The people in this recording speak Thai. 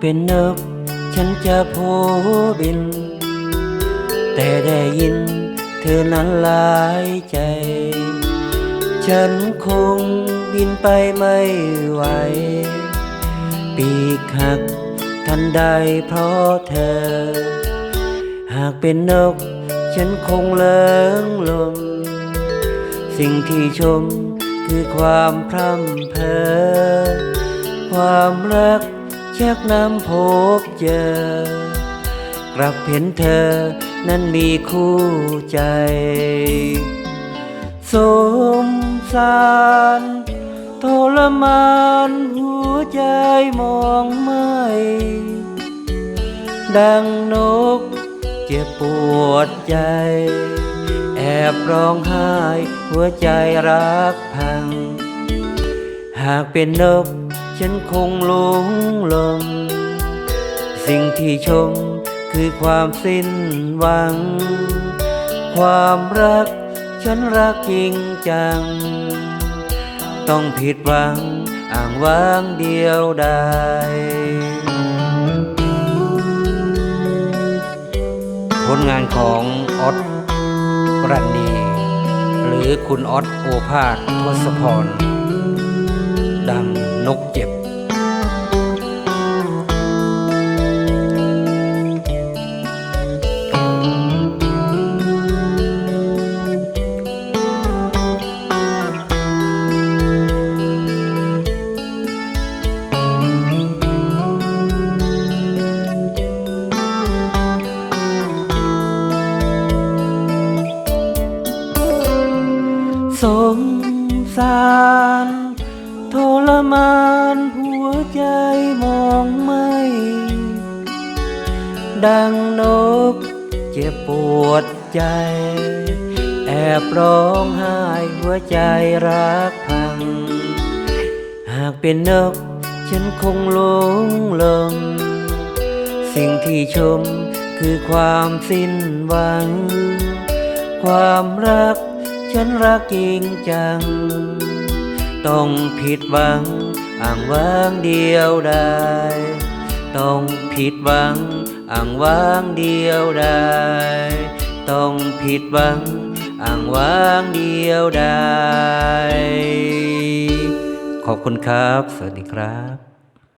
เป็นนกฉันจะโพบิน แต่ได้ยินเธอนั้นหลายใจ ฉันคงบินไปไม่ไหว ปีกหักทันใดเพราะเธอ หากเป็นนกฉันคงเลิงลม สิ่งที่ชมคือความพร่ำเพอความรัก ชักน้ำพบเจอ กลับเห็นเธอนั้นมีคู่ใจสมสารทรมานหัวใจมองไม่ดังนกเจ็บปวดใจ แอบร้องไห้หัวใจรักพัง หากเป็นนก ฉันคงหลงลม สิ่งที่ชมคือความสิ้นหวัง ความรักฉันรักจริงจัง ต้องผิดหวังอ่างว้างเดียวดายผลงานของออสรันนี หรือคุณออสโอภาสทศพร ดังนกเจ็บ สงสาร ทรมานหัวใจมองไม่ ดังนกเจ็บปวดใจ แอบร้องไห้หัวใจรักพัง หากเป็นนกฉันคงหลงลมสิ่งที่ชมคือความสิ้นหวัง ความรักฉันรักจริงจัง ต้องผิดหวังอ่างว้างเดียวดายต้องผิดหวังอ่างว้างเดียวดายต้องผิดหวังอ่างว้างเดียวดายขอบคุณครับ สวัสดีครับ